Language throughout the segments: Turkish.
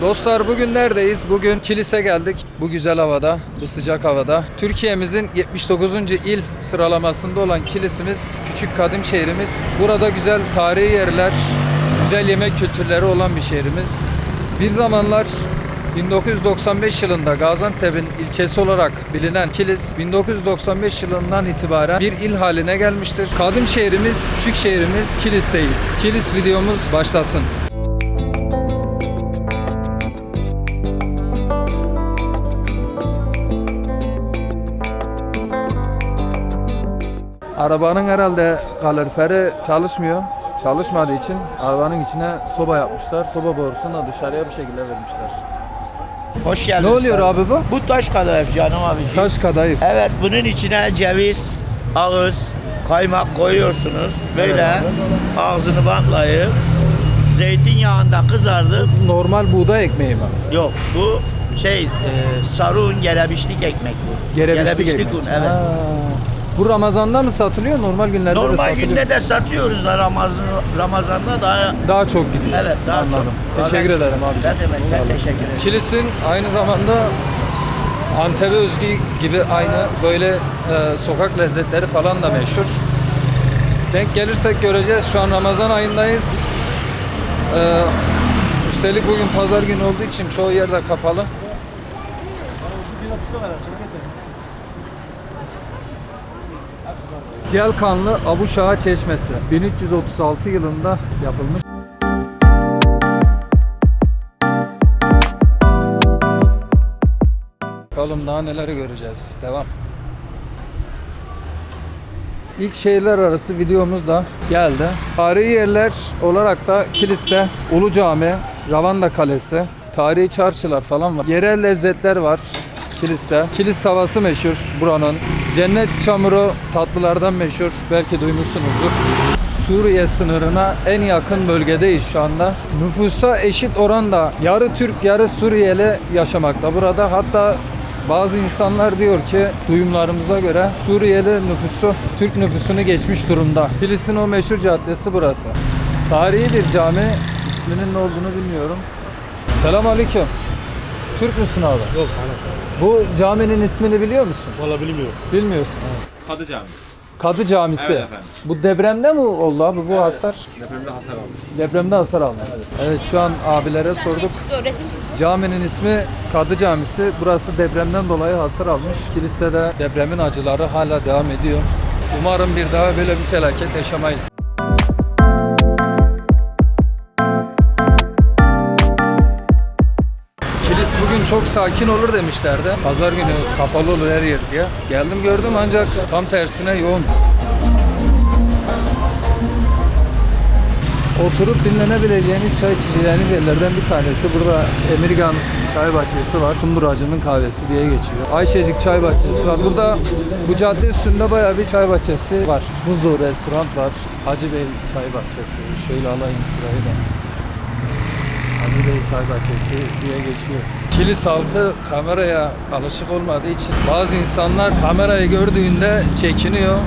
Dostlar bugün neredeyiz? Bugün kilise geldik. Bu güzel havada, bu sıcak havada. Türkiye'mizin 79. il sıralamasında olan kilisimiz, küçük kadim şehrimiz. Burada güzel tarihi yerler, güzel yemek kültürleri olan bir şehrimiz. Bir zamanlar 1995 yılında Gaziantep'in ilçesi olarak bilinen Kilis 1995 yılından itibaren bir il haline gelmiştir. Kadim şehrimiz, küçük şehrimiz Kilis'teyiz. Kilis videomuz başlasın. Arabanın herhalde kaloriferi çalışmıyor. Çalışmadığı için arabanın içine soba yapmışlar. Soba borusunu da dışarıya bir şekilde vermişler. Hoş geldin. Ne oluyor abi bu? Bu taş kadayıf canım abiciğim. Taş kadayıf. Evet bunun içine ceviz, ağız, kaymak koyuyorsunuz. Böyle ağzını bantlayıp zeytinyağında kızardı. Normal buğday ekmeği mi? Yok bu şey e, sarun gerebişlik ekmek bu. Gerebişlik ekmek. un evet. Ha. Bu Ramazan'da mı satılıyor? Normal günlerde de Normal satılıyor. günde de satıyoruz da Ramazan Ramazan'da daha Daha çok gidiyor. evet daha Anladım. çok. Teşekkür Daha ederim abi. Ne demek ben teşekkür ederim. Kilis'in aynı zamanda Antep'e özgü gibi aynı böyle e, sokak lezzetleri falan da meşhur. Denk gelirsek göreceğiz. Şu an Ramazan ayındayız. E, üstelik bugün pazar günü olduğu için çoğu yerde kapalı. Celkanlı Abu Şaha Çeşmesi 1336 yılında yapılmış. Bakalım daha neleri göreceğiz. Devam. İlk şehirler arası videomuz da geldi. Tarihi yerler olarak da Kilis'te Ulu Cami, Ravanda Kalesi, tarihi çarşılar falan var. Yerel lezzetler var Kilis'te. Kilis tavası meşhur buranın. Cennet çamuru tatlılardan meşhur. Belki duymuşsunuzdur. Suriye sınırına en yakın bölgedeyiz şu anda. Nüfusa eşit oranda yarı Türk yarı Suriyeli yaşamakta burada. Hatta bazı insanlar diyor ki duyumlarımıza göre Suriyeli nüfusu Türk nüfusunu geçmiş durumda. Filistin o meşhur caddesi burası. Tarihi bir cami. İsminin ne olduğunu bilmiyorum. Selam aleyküm. Türk müsün abi? Yok. Bu caminin ismini biliyor musun? Valla bilmiyorum. Bilmiyorsun. Kadı Cami. Kadı Camisi. Evet efendim. Bu depremde mi oldu abi bu hasar? Depremde hasar aldı. Depremde hasar aldı. Evet şu an abilere sorduk. Resim Caminin ismi Kadı Camisi. Burası depremden dolayı hasar almış. Kilisede depremin acıları hala devam ediyor. Umarım bir daha böyle bir felaket yaşamayız. Çok sakin olur demişlerdi. Pazar günü kapalı olur her yer diye. Geldim gördüm ancak tam tersine yoğun. Oturup dinlenebileceğiniz, çay içeceğiniz yerlerden bir tanesi. Burada Emirgan Çay Bahçesi var. Kunduracı'nın kahvesi diye geçiyor. Ayşecik Çay Bahçesi var. Burada bu cadde üstünde bayağı bir çay bahçesi var. Buzu restoran var. Hacı Bey Çay Bahçesi. Şöyle alayım şurayı da. Bey Çay Bahçesi diye geçiyor. Kilis halkı kameraya alışık olmadığı için bazı insanlar kamerayı gördüğünde çekiniyor.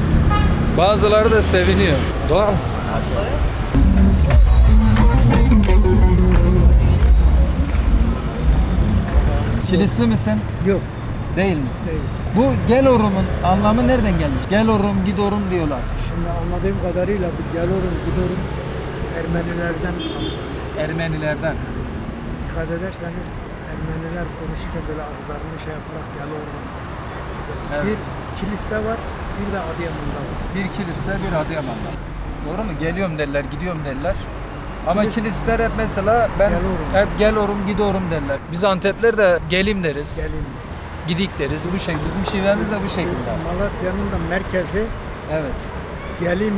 Bazıları da seviniyor. Doğal. Kilisli misin? Yok Değil misin? değil. Bu Gelorum'un anlamı nereden gelmiş? Gelorum, Gidorum diyorlar. Şimdi anladığım kadarıyla bu geliyorum gidiyorum Ermenilerden. Ermenilerden. Dikkat ederseniz Ermeniler konuşurken böyle ağızlarını şey yaparak geliyorum. Evet. Bir kiliste var bir de Adıyaman'da var. Bir kiliste, bir Adıyaman'da. Doğru mu? Geliyorum derler, gidiyorum derler. Ama Kilis- kilisler hep mesela ben Gelorum. hep gelorum, gidorum derler. Biz Antepler de gelim deriz, Gelin. gidik deriz. Bu şey, bizim şivemiz de bu şekilde. Malatya'nın da merkezi Evet. geli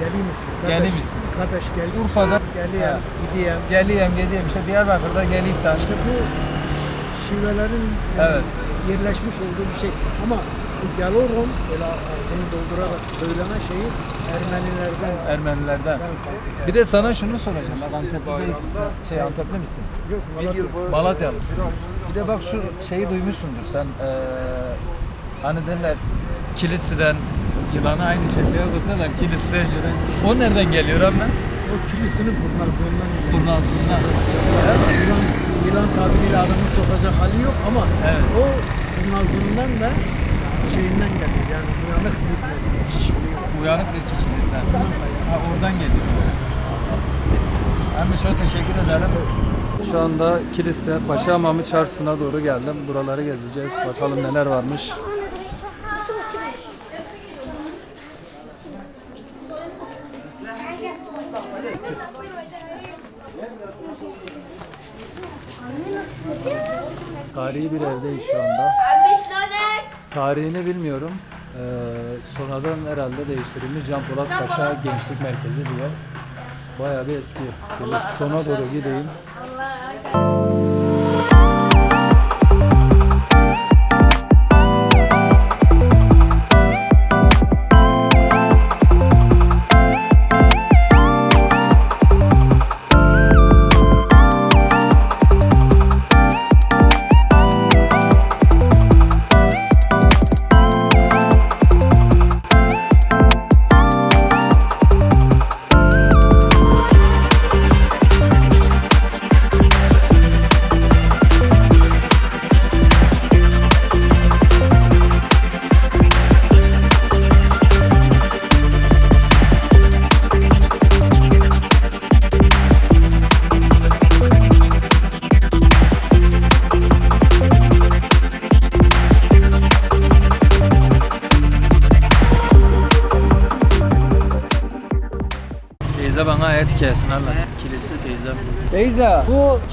misin? Geli misin? Geli misin? Kardeş gel. Urfa'da Geliyem, gidiyem. geliyem, geliyem. İşte Diyarbakır'da geliysen. İşte bu şivelerin yani Evet. yerleşmiş olduğu bir şey. Ama bu geliyorum böyle ağzını doldurarak söyleme şeyi Ermenilerden Ermenilerden. Bir de sana şunu soracağım. Bak Antepli değilsin sen. Şey Antepli misin? Yok Malatya. Malatyalısın. Bir de bak şu şeyi duymuşsundur sen. Eee hani derler Kilisli'den yılanı aynı kefeye koysalar Kilis'te önceden. O nereden geliyor ama? O kilisinin kurnazlığından ileri. Kurnazlığından. Yılan, yılan tabiriyle adamı sokacak hali yok ama Evet. o kurnazlığından ve şeyinden geliyor. Yani uyanık bir nesil kişiliği var. Uyanık bir kişilikten. Ondan. Ha, oradan geliyor. Hem çok teşekkür ederim. Şu anda Kilis'te Paşahamamı Çarşısı'na doğru geldim. Buraları gezeceğiz. Bakalım neler varmış. Tarihi bir evdeyiz şu anda. Tarihini bilmiyorum. Ee, sonradan herhalde değiştirilmiş Can Polat Paşa Gençlik Merkezi diye. Bayağı bir eski. Şöyle sona doğru gideyim. Teyze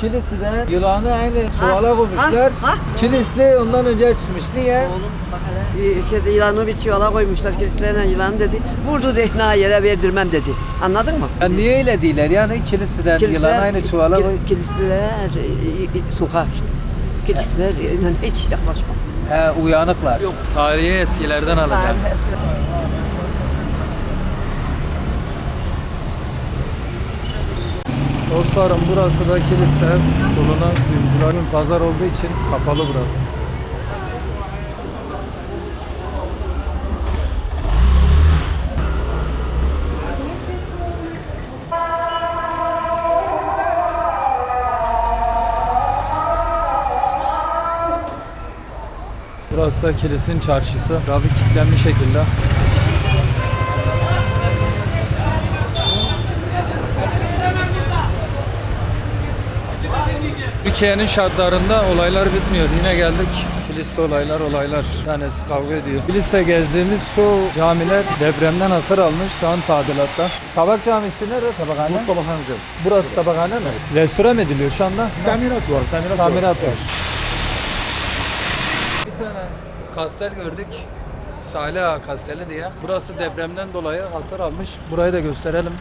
Kilisiden yılanı aynı çuvala koymuşlar. ha. Kilisli ondan önce çıkmış. Niye? Oğlum bak hele. Bir şeyde yılanı bir çuvala koymuşlar kilislerine yılan dedi. Vurdu dehna yere verdirmem dedi. Anladın mı? Ya niye öyle değiller? Yani kilisiden Kilisler- yılanı aynı çuvala koy. Kilisler e, e, sokar. Kilisler yani hiç yaklaşma. He uyanıklar. Yok. Tarihi eskilerden alacağız. Dostlarım burası da kiliste bulunan kuyumcuların pazar olduğu için kapalı burası. Burası da kilisin çarşısı. Trafik kilitlenmiş şekilde. Türkiye'nin şartlarında olaylar bitmiyor. Yine geldik. Kilis'te olaylar olaylar. Tanesi kavga ediyor. Kilis'te gezdiğimiz çoğu camiler depremden hasar almış. Şu an tadilatta. Kabak Camisi nerede? Tabakhane? Bu tabakhane Burası tabakhane mi? Restore mi ediliyor şu anda? Tamirat var. Tamirat, Tamirat var. Bir tane kastel gördük. Salih Ağa Kasteli diye. Burası depremden dolayı hasar almış. Burayı da gösterelim.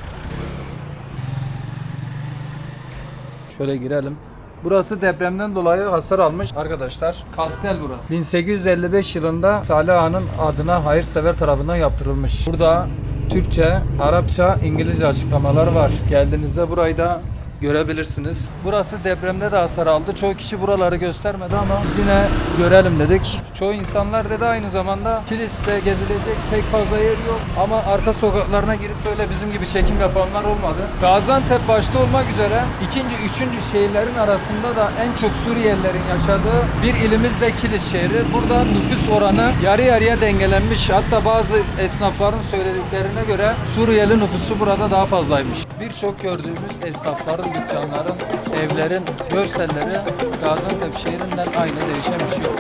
Şöyle girelim. Burası depremden dolayı hasar almış arkadaşlar. Kastel burası. 1855 yılında Salih Ağa'nın adına hayırsever tarafından yaptırılmış. Burada Türkçe, Arapça, İngilizce açıklamalar var. Geldiğinizde burayı da görebilirsiniz. Burası depremde de hasar aldı. Çoğu kişi buraları göstermedi ama yine görelim dedik. Çoğu insanlar dedi aynı zamanda Kilis'te gezilecek pek fazla yer yok. Ama arka sokaklarına girip böyle bizim gibi çekim yapanlar olmadı. Gaziantep başta olmak üzere ikinci, üçüncü şehirlerin arasında da en çok Suriyelilerin yaşadığı bir ilimiz de Kilis şehri. Burada nüfus oranı yarı yarıya dengelenmiş. Hatta bazı esnafların söylediklerine göre Suriyeli nüfusu burada daha fazlaymış. Birçok gördüğümüz esnafların, dükkanların, evlerin görselleri Gaziantep şehrinden aynı değişen bir şey yok.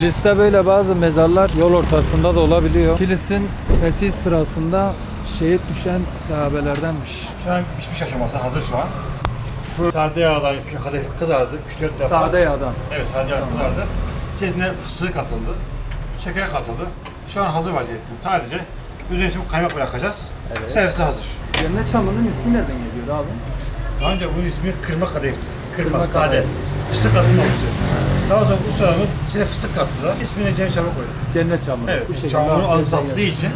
Kilis'te böyle bazı mezarlar yol ortasında da olabiliyor. Kilis'in fethi sırasında şehit düşen sahabelerdenmiş. Şu an pişmiş aşaması hazır şu an. Bu sade yağdan kadayıf kızardı. 3-4 defa. Sade yağdan. Evet sade yağ kızardı. İçerisine fıstığı katıldı. Şeker katıldı. Şu an hazır vaziyette. Sadece üzerine şimdi kaymak bırakacağız. Evet. Servise hazır. Cennet çamının ismi nereden geliyor abi? Daha önce bunun ismi kırma kadayıftı. Kırma, Kırma sade. kadayıf. Fıstık katılmamıştı. Daha sonra ustalarımız içine fıstık kattılar. İsmini Cennet Çam'a koyduk. Cennet çamuru. Evet. Bu şekilde Çamuru anımsattığı için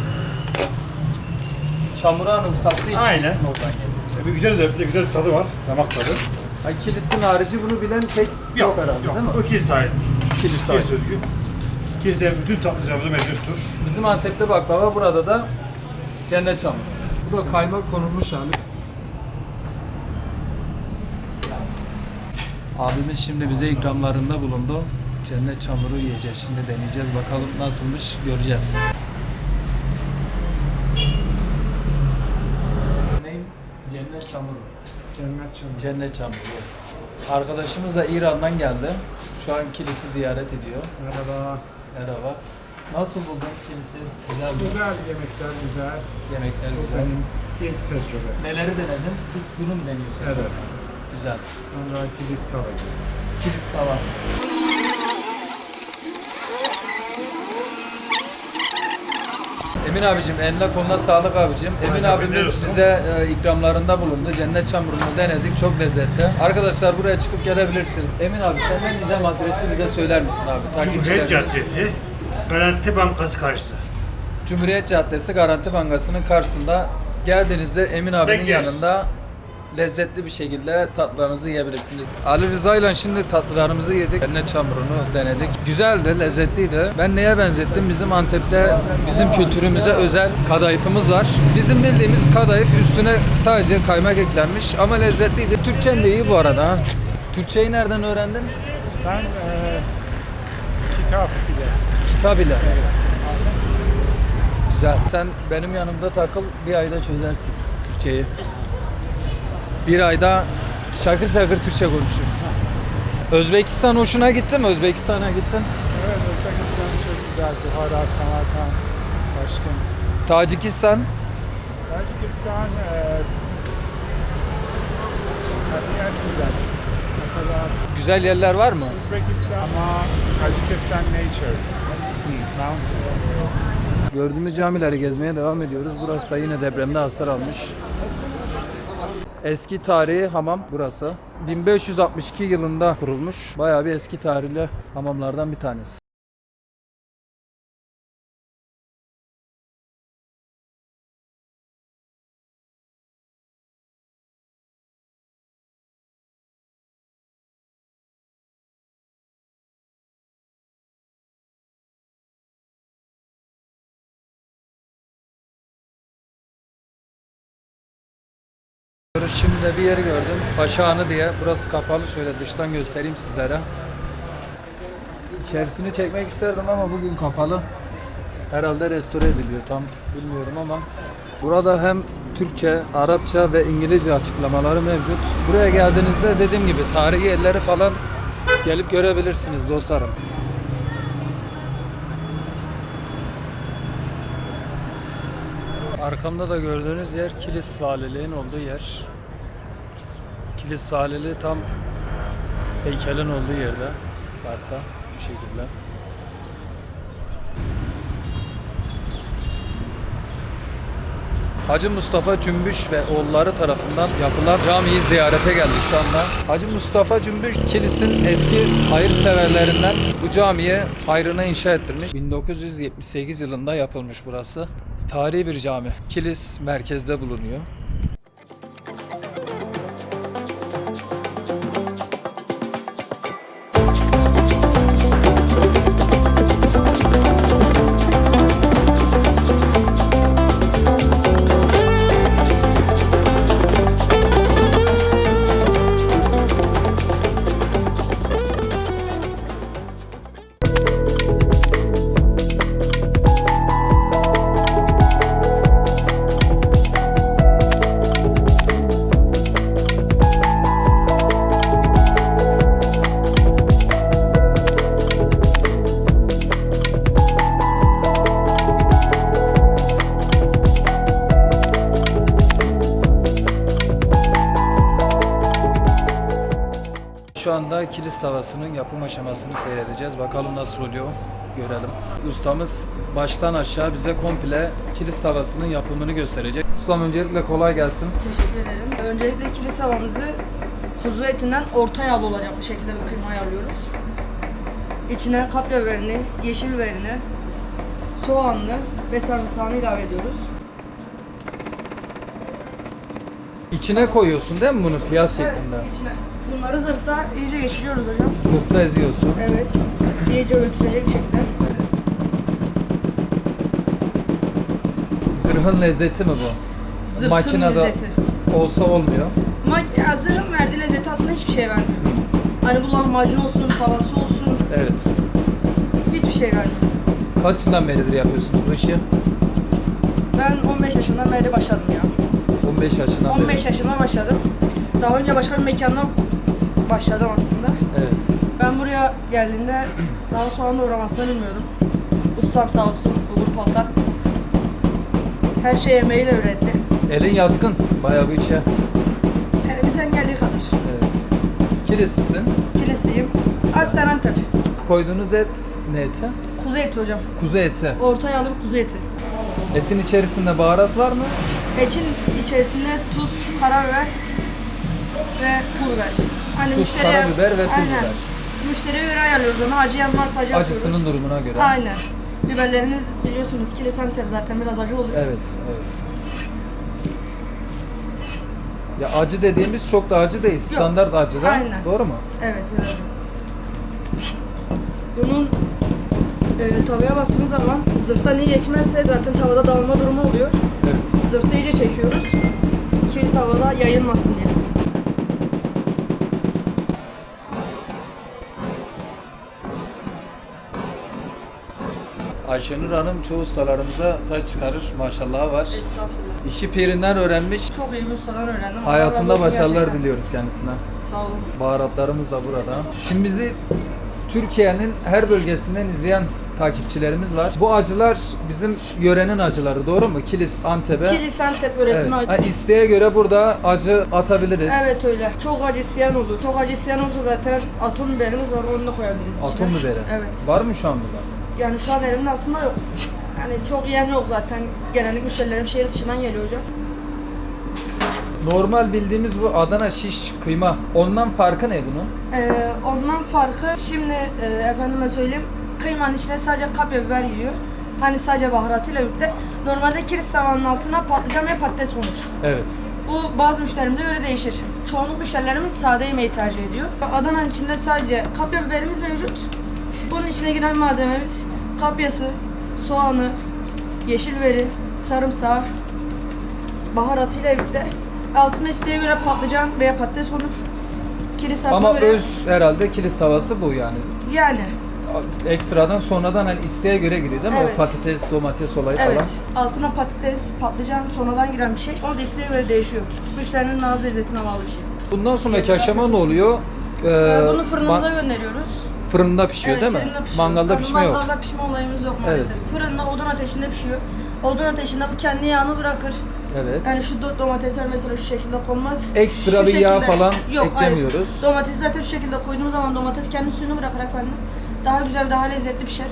Çamuru anımsattığı için Aynen. ismi oradan geliyor. Bir güzel de bir güzel tadı var. Damak tadı. Ay kilisin harici bunu bilen pek yok, herhalde yok. değil mi? O kilis ait. Kilis Kilis ait. özgü. Bizde bütün tatlıcılarımız mevcuttur. Bizim Antep'te baklava burada da cennet çamur. Bu da kaymak konulmuş hali. Abimiz şimdi bize ikramlarında bulundu. Cennet çamuru yiyeceğiz. Şimdi deneyeceğiz. Bakalım nasılmış göreceğiz. Çamuru. Cennet çamuru. Cennet çamuru yes. Arkadaşımız da İran'dan geldi. Şu an kilisi ziyaret ediyor. Merhaba. Merhaba. Nasıl buldun kilisi? Güzel mi? Güzel yemekler güzel. Yemekler güzel. Benim ilk tecrübe. Neleri denedin? Bunu mu deniyorsun? Evet. Güzel. Sonra kilis kavacı. Kilis tava. Emin abicim eline koluna sağlık abicim. Emin Aynen, abimiz bize e, ikramlarında bulundu. Cennet çamurunu denedik. Çok lezzetli. Arkadaşlar buraya çıkıp gelebilirsiniz. Emin abi senden ricam adresi bize söyler misin abi? Cumhuriyet. Caddesi, Garanti Bankası karşısı. Cumhuriyet Caddesi Garanti Bankası'nın karşısında geldiğinizde Emin abinin Bekleriz. yanında lezzetli bir şekilde tatlılarınızı yiyebilirsiniz. Ali Rıza ile şimdi tatlılarımızı yedik. Cennet çamurunu denedik. Güzeldi, lezzetliydi. Ben neye benzettim? Bizim Antep'te bizim kültürümüze özel kadayıfımız var. Bizim bildiğimiz kadayıf üstüne sadece kaymak eklenmiş ama lezzetliydi. Türkçen de iyi bu arada. ha. Türkçeyi nereden öğrendin? Ben e, kitap bile. Kitap ile. Güzel. Sen benim yanımda takıl bir ayda çözersin Türkçeyi. Bir ayda şakır şakır Türkçe konuşuruz. Özbekistan hoşuna gitti mi? Özbekistan'a gittin. Evet Özbekistan çok güzel. Buhara, Samarkand, Taşkent. Tacikistan. Tacikistan e, tabiat güzel. Mesela Güzel yerler var mı? Uzbekistan ama Tacikistan nature. Mountain. Gördüğümüz camileri gezmeye devam ediyoruz. Burası da yine depremde hasar almış. Eski tarihi hamam burası. 1562 yılında kurulmuş. Bayağı bir eski tarihli hamamlardan bir tanesi. Şimdi de bir yeri gördüm. Paşahanı diye. Burası kapalı. Şöyle dıştan göstereyim sizlere. İçerisini çekmek isterdim ama bugün kapalı. Herhalde restore ediliyor. Tam bilmiyorum ama. Burada hem Türkçe, Arapça ve İngilizce açıklamaları mevcut. Buraya geldiğinizde dediğim gibi tarihi yerleri falan gelip görebilirsiniz dostlarım. Arkamda da gördüğünüz yer Kilis Valiliğin olduğu yer. Kilis Valiliği tam heykelin olduğu yerde. Parkta bu şekilde. Hacı Mustafa Cümbüş ve oğulları tarafından yapılan camiyi ziyarete geldik şu anda. Hacı Mustafa Cümbüş kilisin eski hayırseverlerinden bu camiyi hayrına inşa ettirmiş. 1978 yılında yapılmış burası. Tarihi bir cami. Kilis merkezde bulunuyor. Tavasının yapım aşamasını seyredeceğiz. Bakalım nasıl oluyor görelim. Ustamız baştan aşağı bize komple kilis tavasının yapımını gösterecek. Ustam öncelikle kolay gelsin. Teşekkür ederim. Öncelikle kilis havamızı kuzu etinden orta yağlı olacak bir şekilde bir kıyma ayarlıyoruz. İçine kapya biberini, yeşil biberini, soğanlı ve sarımsağını ilave ediyoruz. İçine koyuyorsun değil mi bunu piyaz şeklinde? içine. Bunları zırhta iyice geçiriyoruz hocam. Zırhta eziyorsun. Evet. İyice öğütülecek şekilde. Evet. Zırhın lezzeti mi bu? Zırhın Makinede lezzeti. olsa olmuyor. Mak ya zırhın verdiği lezzeti aslında hiçbir şey vermiyor. Hani bu lahmacun olsun, tavası olsun. Evet. Hiçbir şey vermiyor. Kaç yıldan beridir yapıyorsun bu işi? Ben 15 yaşından beri başladım ya. 15 yaşından 15 beri. yaşında başladım. Daha önce başka bir mekanda başladım aslında. Evet. Ben buraya geldiğimde daha soğan doğramasını bilmiyordum. Ustam sağ olsun Uğur Paltar. Her şey emeğiyle öğretti. Elin yatkın bayağı bu işe. Elimizden geldiği kadar. Evet. Kilislisin. Kilisliyim. Aslen Antep. Koyduğunuz et ne eti? Kuzu eti hocam. Kuzu eti. Orta yağlı bir kuzu eti. Etin içerisinde baharat var mı? Etin içerisinde tuz, karabiber ve pul biber. Hani Tuz, karabiber ve pul Aynen. biber. Müşteriye göre ayarlıyoruz onu. Acıyan varsa acı Acısının atıyoruz. durumuna göre. Aynen. Biberlerimiz biliyorsunuz kilis Antep zaten biraz acı oluyor. Evet, evet. Ya acı dediğimiz çok da acı değil. Standart acı da. Aynen. Doğru mu? Evet öyle. Bunun e, tavaya bastığımız zaman zırhtan iyi geçmezse zaten tavada dağılma durumu oluyor. Evet. Zırhta iyice çekiyoruz ki tavada yayılmasın diye. Ayşenur Hanım çoğu ustalarımıza taş çıkarır. Maşallah var. Estağfurullah. İşi pirinden öğrenmiş. Çok iyi bir ustadan öğrendim. Allah Hayatında razı olsun başarılar gerçekten. diliyoruz kendisine. Sağ olun. Baharatlarımız da burada. Şimdi bizi Türkiye'nin her bölgesinden izleyen takipçilerimiz var. Bu acılar bizim yörenin acıları doğru mu? Kilis, Antep'e. Kilis Antep Evet. yöresine Ha, isteğe göre burada acı atabiliriz. Evet öyle. Çok acı isteyen olur. Çok acı isteyen olursa zaten atom biberimiz var onu da koyabiliriz içine. Atom biberi. Evet. Var mı şu an burada? Yani şu an elimin altında yok. Yani çok yiyen yok zaten. Genellikle müşterilerim şehir dışından geliyor hocam. Normal bildiğimiz bu Adana şiş kıyma. Ondan farkı ne bunun? Ee, ondan farkı şimdi e, efendime söyleyeyim kıymanın içine sadece kapya biber giriyor. Hani sadece baharatıyla birlikte. Normalde kilis tavanın altına patlıcan ve patates konur. Evet. Bu bazı müşterimize göre değişir. Çoğunluk müşterilerimiz sade yemeği tercih ediyor. Adana'nın içinde sadece kapya biberimiz mevcut. Bunun içine giren malzememiz kapyası, soğanı, yeşil biberi, sarımsağı, baharatıyla birlikte. Altına isteğe göre patlıcan veya patates konur. Kilis Ama göre öz herhalde kilis tavası bu yani. yani Ekstradan sonradan hani isteğe göre giriyor değil mi? Evet. O patates, domates olayı evet falan. altına patates, patlıcan sonradan giren bir şey. O da isteğe göre değişiyor. Müşterinin ağız lezzetine bağlı bir şey. Bundan sonraki aşama ne oluyor? Ee, Ee, Bunu fırınımıza gönderiyoruz. Fırında pişiyor evet, değil mi? fırında pişiyor. Mangalda Ama pişme yok. Mangalda pişme olayımız yok maalesef. Evet. Fırında odun ateşinde pişiyor. Odun ateşinde bu kendi yağını bırakır. Evet. Yani şu do- domatesler mesela şu şekilde konmaz. Ekstra Şu bir yağ şekilde- falan Yok, eklemiyoruz. Hayır. Domatesi zaten şu şekilde koyduğumuz zaman domates kendi suyunu bırakır efendim. Daha güzel, daha lezzetli pişer.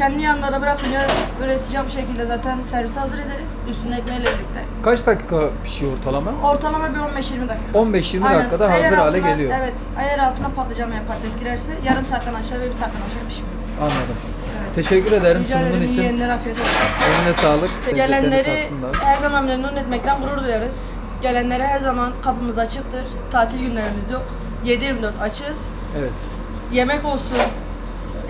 Kendi yanında da bırakınca böyle sıcak bir şekilde zaten servise hazır ederiz. Üstüne ekmeğiyle birlikte. Kaç dakika pişiyor ortalama? Ortalama bir 15-20 dakika. 15-20 Aynen. dakikada hazır hale altına- geliyor. Evet. Eğer altına patlıcan veya patates girerse yarım saatten aşağı ve bir saatten aşağı pişmiyor. Anladım. Evet. Teşekkür ederim Rica sunumun ederim. için. Yiyenlere afiyet olsun. Eline sağlık. Lezzetlerini Gelenleri tatsınlar. her zaman memnun etmekten gurur duyarız. Gelenlere her zaman kapımız açıktır. Tatil günlerimiz yok. 7-24 açız. Evet. Yemek olsun,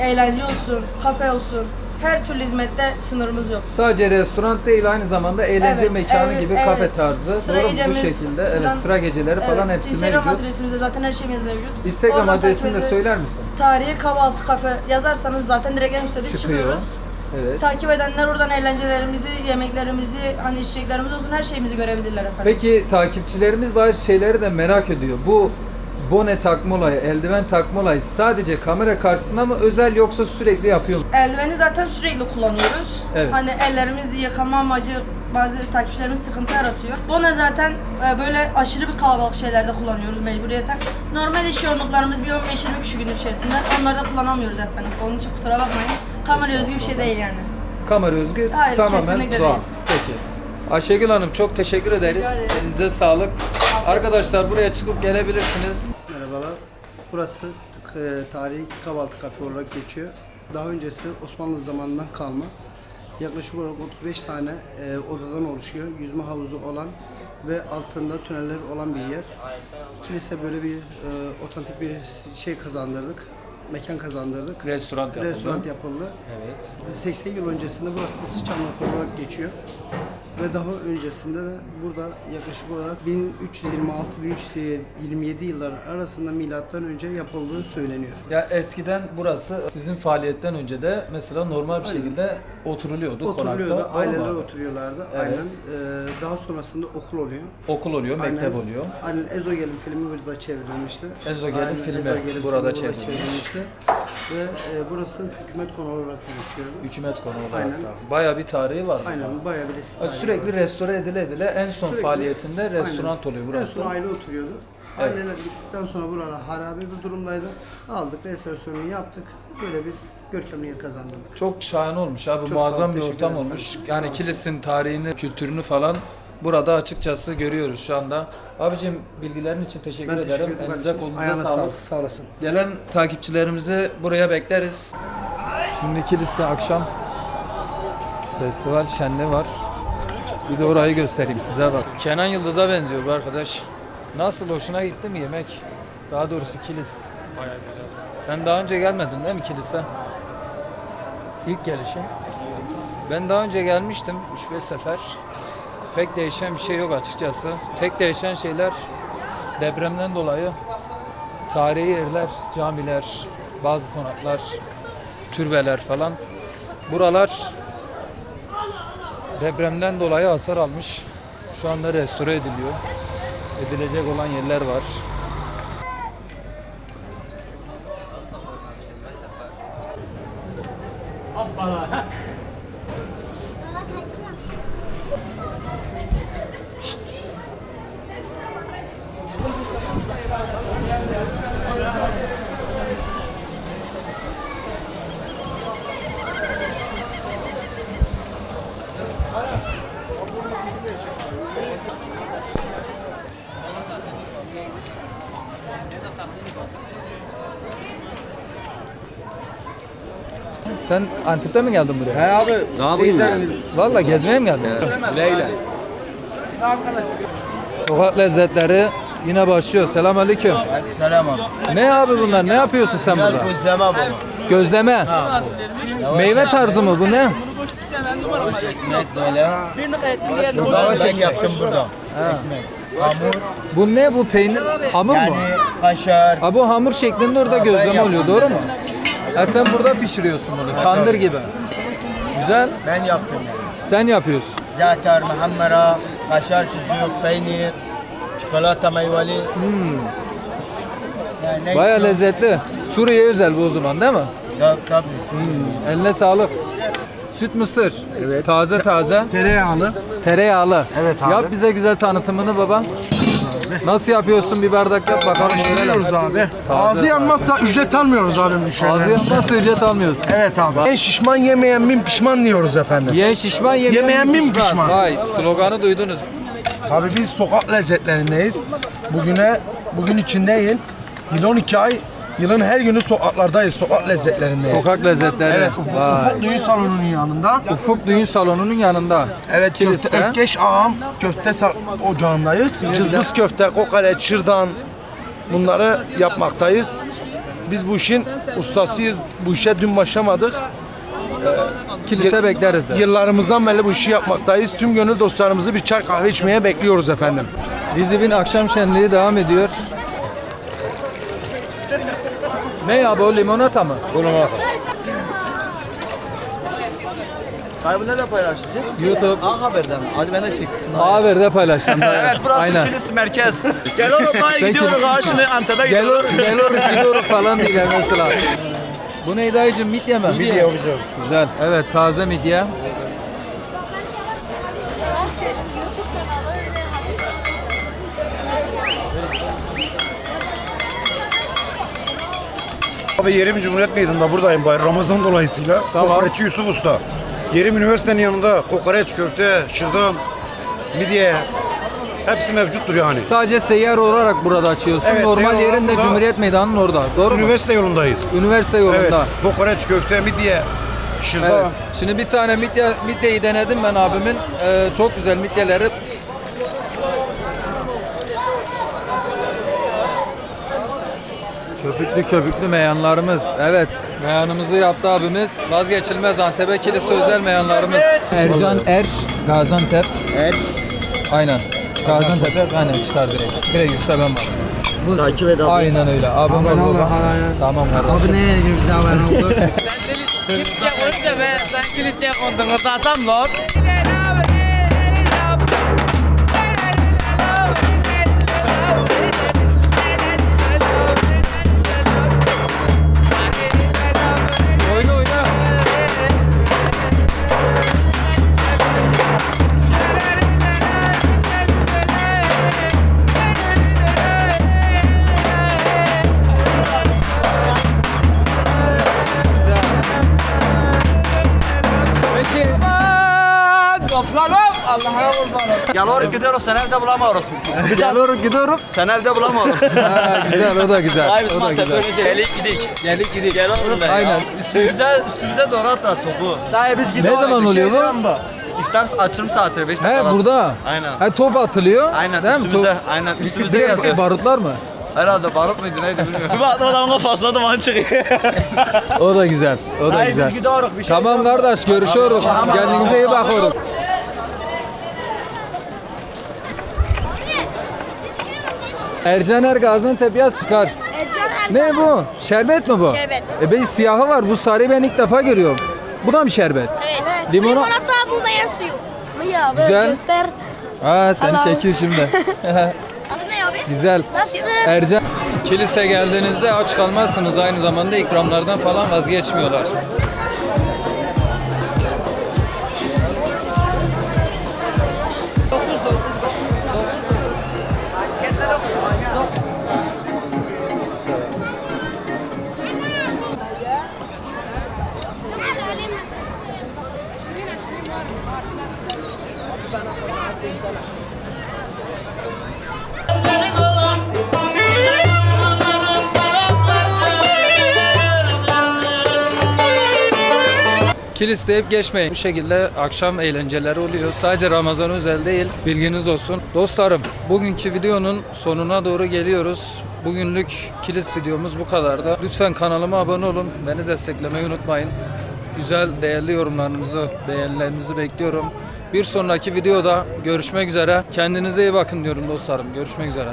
eğlence olsun, kafe olsun. Her türlü hizmette sınırımız yok. Sadece restoran değil aynı zamanda eğlence Evet, mekanı evet, gibi evet. kafe tarzı. Sıra Doğru mu? Bu gecemiz şekilde. Evet, falan- sıra geceleri falan Evet, hepsi Instagram mevcut. adresimizde zaten her şeyimiz mevcut. Instagram Oradan adresini de edip söyler misin? Tarihi kahvaltı kafe yazarsanız zaten direkt en üstte biz Çıkıyor. çıkıyoruz. Evet. Takip edenler oradan eğlencelerimizi, yemeklerimizi, hani içeceklerimiz olsun her şeyimizi görebilirler efendim. Peki takipçilerimiz bazı şeyleri de merak ediyor. Bu bone takma olayı, eldiven takma olayı sadece kamera karşısında mı özel yoksa sürekli yapıyor mu? Eldiveni zaten sürekli kullanıyoruz. Evet. Hani ellerimizi yıkama amacı bazı takipçilerimiz sıkıntı yaratıyor. Bunu zaten e, böyle aşırı bir kalabalık şeylerde kullanıyoruz mecburiyeten. Normal iş yoğunluklarımız bir 15-20 kişi gün içerisinde. Onları da kullanamıyoruz efendim. Onun için kusura bakmayın. Kamera özgü bir şey değil yani. Kamera özgü Hayır, tamamen kesinlikle doğal. değil. Peki. Ayşegül Hanım çok teşekkür ederiz. Rica ederim. Elinize sağlık. Arkadaşlar buraya çıkıp gelebilirsiniz. Burası e, tarihi kahvaltı kafe olarak geçiyor. Daha öncesi Osmanlı zamanından kalma. Yaklaşık olarak 35 tane e, odadan oluşuyor. Yüzme havuzu olan ve altında tüneller olan bir yer. Kilise böyle bir e, otantik bir şey kazandırdık. Mekan kazandırdık. Restoran yapıldı. Restoran yapıldı. Evet. 80 yıl öncesinde burası Sıçanlık olarak geçiyor. Ve daha öncesinde de burada yaklaşık olarak 1326-1327 yılları arasında milattan önce yapıldığı söyleniyor. Ya eskiden burası sizin faaliyetten önce de mesela normal bir şekilde oturuluyordu Oturuluyordu, konakta. aileler Olmadı. oturuyorlardı. Evet. Aynen. Ee, daha sonrasında okul oluyor. Okul oluyor, mektep Aynen. oluyor. Aynen Ezogel'in filmi burada çevrilmişti. Ezogel'in filmi Ezogel'in burada filmi çevrilmiş. Ve e, burası hükümet konağı olarak geçiyordu. Hükümet konu olarak Aynen. da. Bayağı bir tarihi var. burada. Aynen bayağı bir eski tarihi Sürekli var. restore edile edile en son Sürekli- faaliyetinde restoran oluyor En burası. son aile oturuyordu. Evet. Aileler gittikten sonra buralar harabe bir durumdaydı. Aldık, restorasyonunu yaptık. Böyle bir görkemli yer. Çok şahane olmuş abi. Çok Muazzam ol, bir ortam olmuş. Yani. Kilis'in tarihini, kültürünü falan burada açıkçası görüyoruz şu anda. Abicim bilgilerin için teşekkür Ben ederim. teşekkür ederim. Elinize kolunuza sağlık. sağlık. Sağ olasın. Gelen takipçilerimizi buraya bekleriz. Şimdi Kilis'te akşam festival şenliği var. Bir de orayı göstereyim size bak. Kenan Yıldız'a benziyor bu arkadaş. Nasıl hoşuna gitti mi yemek? Daha doğrusu Kilis. Bayağı güzel. Sen daha önce gelmedin değil mi Kilis'e? İlk gelişin. Ben daha önce gelmiştim 3-5 sefer. Pek değişen bir şey yok açıkçası. Tek değişen şeyler depremden dolayı tarihi yerler, camiler, bazı konaklar, türbeler falan. Buralar depremden dolayı hasar almış. Şu anda restore ediliyor. Edilecek olan yerler var. Antep'te mi geldin buraya? He abi. Ne yapayım Valla gezmeye mi geldin? Leyla. Sokak lezzetleri yine başlıyor. Selamünaleyküm. Selam abi. Ne abi bunlar? Ne yapıyorsun sen burada? Gözleme baba. Gözleme. Meyve tarzı mı bu ne? Ekmek böyle. Lavaş Ben ekmek. yaptım burada. Ekmek. Hamur. Bu ne bu peynir? Hamur mu? Yani kaşar. Ha bu hamur şeklinde orada ben gözleme oluyor doğru mu? Ha sen burada pişiriyorsun bunu. Tandır gibi. Güzel. Ben yaptım yani. Sen yapıyorsun. Zatar, muhammara, kaşar, sucuk, peynir, çikolata meyveli. Yani neyse Baya lezzetli. Suriye özel bu o zaman değil mi? Tabii tabii. Eline sağlık. Süt mısır. Evet. Taze taze. Tereyağlı. Tereyağlı. Evet abi. Yap bize güzel tanıtımını baba. Nasıl yapıyorsun bir bardak yap bakalım. Biliyoruz abi. Ağzı yanmazsa ücret almıyoruz abi Ağzı müşterilerden. yanmazsa ücret almıyorsun. Evet abi. En şişman yemeyen bin pişman diyoruz efendim. Yiyen şişman yemeyen, Yemeyen bin pişman. Vay sloganı duydunuz. Tabii biz sokak lezzetlerindeyiz. Bugüne, bugün için değil, yıl 12 ay, yılın her günü sokaklardayız, sokak lezzetlerindeyiz. Sokak lezzetleri. Evet, Ufuk, Vay. Ufuk Düğün Salonu'nun yanında. Ufuk Düğün Salonu'nun yanında. Evet, Kilis'te. köfte, Ökkeş Ağam köfte sa- ocağındayız. Cızbız köfte, kokoreç, şırdan bunları yapmaktayız. Biz bu işin ustasıyız. Bu işe dün başlamadık. Kilise bekleriz de. Yıllarımızdan beri bu işi yapmaktayız. Tüm gönül dostlarımızı bir çay kahve içmeye bekliyoruz efendim. Dizibin akşam şenliği devam ediyor. Ne ya bu limonata mı? Kaybını da paylaşacağız. YouTube. A Haber'den mi? Hadi ben de çektim. Haber'de paylaştım. evet Burası Kilis merkez. Gel oğlum daha gidiyoruz ha şimdi Antep'e Gel gidiyoruz. or, gel or, gidiyoruz falan diye mesela. Bu neydi dayıcım midye mi? Midye hocam. Güzel. Evet taze midye. YouTube Abi yerim Cumhuriyet Meydanı'nda buradayım bayram Ramazan dolayısıyla. Tamam. Kokoreççi Yusuf Usta. Yerim üniversitenin yanında kokoreç, köfte, şırdan, midye hepsi mevcuttur yani. Sadece seyyar olarak burada açıyorsun. Evet, Normal seyyar yerin de burada. Cumhuriyet Meydanı'nın orada. Doğru mu? Üniversite yolundayız. Üniversite yolunda. Evet. Kokoreç, köfte, midye, şırdan. Evet. Şimdi bir tane midye, midyeyi denedim ben abimin. Ee, çok güzel midyeleri. Köpüklü köpüklü meyanlarımız. Evet. Meyanımızı yaptı abimiz. Vazgeçilmez Antep'e kilise özel meyanlarımız. Ercan Er, Gaziantep. Er. Aynen. Gaziantep'e aynen çıkar direkt. Direkt üstte ben varım. Takip et abi. Aynen öyle. Abim Abone ol ol, abone ol. Tamam kardeşim. Abi neye bize abone oldu? Kiliseye koyunca be sen kiliseye kondun orada adam lan. Yalvarıp gidiyoruz sen evde bulamıyoruz. Geliyoruz gidiyoruz. Sen evde bulamıyoruz. Ha, güzel o da güzel. O da güzel. Gelik gidik. Gelik gidik. Gel oğlum be. Aynen. Üstümüze, üstümüze doğru atlar topu. Daha biz Ne zaman oluyor bu? İftar açılım saati 5 dakika He arası. burada. Aynen. Ha top atılıyor. Aynen Değil mi? üstümüze. Top- Aynen üstümüze Direkt geldi. barutlar mı? Herhalde barut muydu neydi bilmiyorum. Bir baktım adamın kafasına duman çıkıyor. O da güzel. O da Hayır güzel. biz gidiyoruz bir şey Tamam kardeş görüşürüz. Kendinize iyi bakın. Ercan Er Gaziantep yaz çıkar. Ne bu? Şerbet mi bu? Şerbet. E ben siyahı var. Bu sarıyı ben ilk defa görüyorum. Bu da mı şerbet? Evet. Limona- Limonata bu beyaz suyu. Ya böyle Güzel. göster. Ha seni Allah. çekiyor şimdi. Adı ne abi? Güzel. Nasılsın? Ercan kilise geldiğinizde aç kalmazsınız. Aynı zamanda ikramlardan falan vazgeçmiyorlar. Kilis deyip geçmeyin. Bu şekilde akşam eğlenceleri oluyor. Sadece Ramazan özel değil. Bilginiz olsun. Dostlarım bugünkü videonun sonuna doğru geliyoruz. Bugünlük kilis videomuz bu kadardı. Lütfen kanalıma abone olun. Beni desteklemeyi unutmayın. Güzel, değerli yorumlarınızı, beğenilerinizi bekliyorum. Bir sonraki videoda görüşmek üzere. Kendinize iyi bakın diyorum dostlarım. Görüşmek üzere.